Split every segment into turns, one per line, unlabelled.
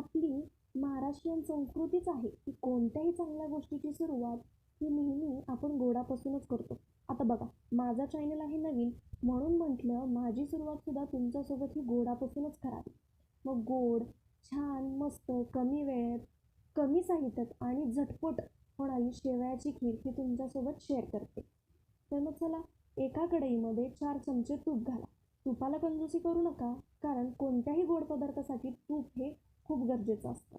आपली महाराष्ट्रीयन संस्कृतीच आहे की कोणत्याही चांगल्या गोष्टीची सुरुवात ही नेहमी आपण गोडापासूनच करतो. आता बघा माझा चॅनल आहे नवीन म्हणून म्हटलं माझी सुरुवातसुद्धा तुमच्यासोबत ही गोडापासूनच करावी. मग गोड छान मस्त कमी वेळेत कमी साहित्यात आणि झटपट होणारी शेवयाची खीर ही तुमच्यासोबत शेअर करते. तर मग चला एका कढईमध्ये चार चमचे तूप घाला. तुपाला कंजूसी करू नका कारण कोणत्याही गोड पदार्थासाठी तूप हे खूप गरजेचं असतं.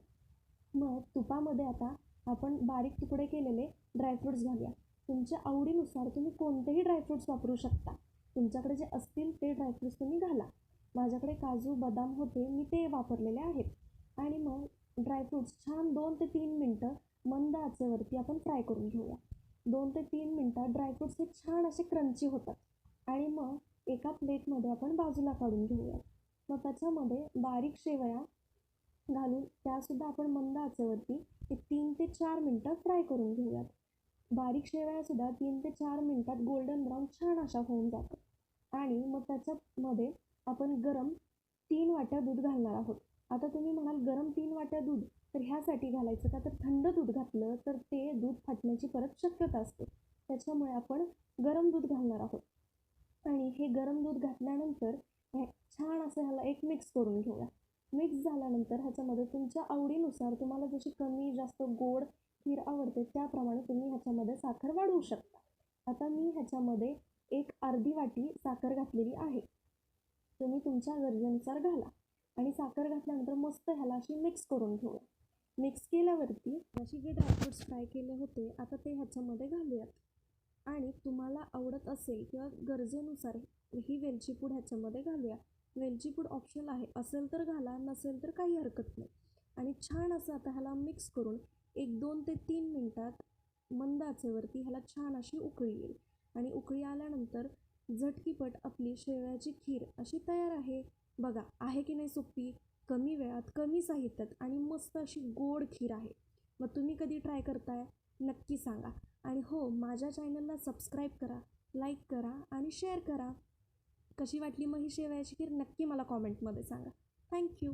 मग तुपामध्ये आता आपण बारीक तुकडे केलेले ड्रायफ्रूट्स घालूया. तुमच्या आवडीनुसार तुम्ही कोणतेही ड्रायफ्रूट्स वापरू शकता. तुमच्याकडे जे असतील ते ड्रायफ्रूट्स तुम्ही घाला. माझ्याकडे काजू बदाम होते मी ते वापरलेले आहेत. आणि मग ड्रायफ्रूट्स छान दोन ते तीन मिनटं मंद आचेवरती आपण फ्राय करून घेऊया. दोन ते तीन मिनटात ड्रायफ्रूट्स हे छान असे क्रंची होतात. आणि मग एका प्लेटमध्ये आपण बाजूला काढून घेऊया. मग त्याच्यामध्ये बारीक शेवया घालून त्यासुद्धा आपण मंद आचेवरती एक तीन ते चार मिनटं फ्राय करून घेऊयात. बारीक शेवयासुद्धा तीन ते चार मिनटात गोल्डन ब्राऊन छान अशा होऊन जातात आणि मग त्याच्यामध्ये आपण गरम तीन वाट्या दूध घालणार आहोत. आता तुम्ही म्हणाल गरम तीन वाट्या दूध तर ह्यासाठी घालायचं का? तर थंड दूध घातलं तर ते दूध फाटण्याची परत शक्यता असते. त्याच्यामुळे आपण गरम दूध घालणार आहोत. आणि हे गरम दूध घातल्यानंतर छान असं ह्याला एक मिक्स करून घेऊया. मिक्स झाल्यानंतर ह्याच्यामध्ये तुमच्या आवडीनुसार तुम्हाला जशी कमी जास्त गोड खीर आवडते त्याप्रमाणे तुम्ही ह्याच्यामध्ये साखर वाढवू शकता. आता मी ह्याच्यामध्ये एक अर्धी वाटी साखर घातलेली आहे. तुम्ही तुमच्या गरजेनुसार घाला. आणि साखर घातल्यानंतर मस्त ह्याला अशी मिक्स करून ठेवा. मिक्स केल्यावरती अशी जे ड्रायफ्रूट्स फ्राय केले होते आता ते ह्याच्यामध्ये घालूयात. आणि तुम्हाला आवडत असेल किंवा गरजेनुसार ही वेलची पूड ह्याच्यामध्ये घालूया. वेलची पूड ऑप्शनल आहे. असेल तर घाला नसेल तर काही हरकत नाही. आणि छान असं आता ह्याला मिक्स करून एक दोन ते तीन मिनटात मंद आचेवरती ह्याला छान अशी उकळी येईल. आणि उकळी आल्यानंतर झटकीपट आपली शेवयाची खीर अशी तयार आहे. बघा आहे की नाही सोपी? कमी वेळात कमी साहित्यात आणि मस्त अशी गोड खीर आहे. मग तुम्ही कधी ट्राय करताय? नक्की सांगा. आणि हो माझ्या चॅनलला सबस्क्राईब करा लाईक करा आणि शेअर करा. कशी वाटली मग ही शेवयाची खीर नक्की मला कॉमेंटमध्ये सांगा. थँक्यू